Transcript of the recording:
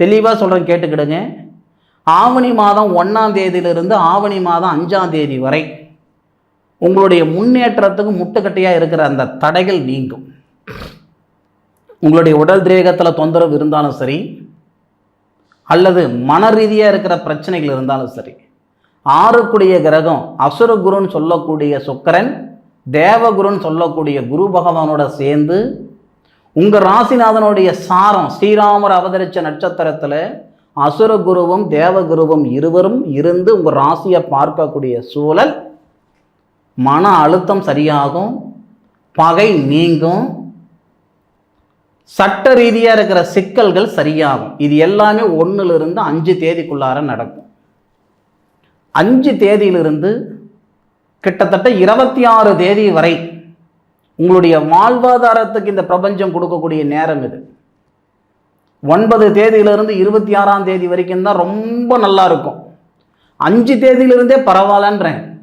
தெளிவாக சொல்கிறேன் கேட்டுக்கிடுங்க. ஆவணி மாதம் ஒன்றாம் தேதியிலிருந்து ஆவணி மாதம் அஞ்சாம் தேதி வரை உங்களுடைய முன்னேற்றத்துக்கு முட்டுக்கட்டையாக இருக்கிற அந்த தடைகள் நீங்கும். உங்களுடைய உடல் திரேகத்தில் தொந்தரவு இருந்தாலும் சரி அல்லது மன ரீதியாக இருக்கிற பிரச்சனைகள் இருந்தாலும் சரி ஆறுக்குடிய கிரகம் அசுரகுருன்னு சொல்லக்கூடிய சுக்கரன் தேவகுருன்னு சொல்லக்கூடிய குரு பகவானோட சேர்ந்து உங்கள் ராசிநாதனுடைய சாரம் ஸ்ரீராமர் அவதரித்த நட்சத்திரத்தில் அசுரகுருவும் தேவகுருவும் இருவரும் இருந்து உங்கள் ராசியை பார்க்கக்கூடிய சூழல் மன அழுத்தம் சரியாகும் பகை நீங்கும் சட்ட ரீதியாக இருக்கிற சிக்கல்கள் சரியாகும். இது எல்லாமே ஒன்றிலிருந்து அஞ்சு தேதிக்குள்ளார நடக்கும். அஞ்சு தேதியிலிருந்து கிட்டத்தட்ட இருபத்தி ஆறு தேதி வரை உங்களுடைய வாழ்வாதாரத்துக்கு இந்த பிரபஞ்சம் கொடுக்கக்கூடிய நேரம் இது. ஒன்பது தேதியிலிருந்து இருபத்தி ஆறாம் தேதி வரைக்கும் தான் ரொம்ப நல்லா இருக்கும். அஞ்சு தேதியிலிருந்தே பரவாயில்லன்றேன்.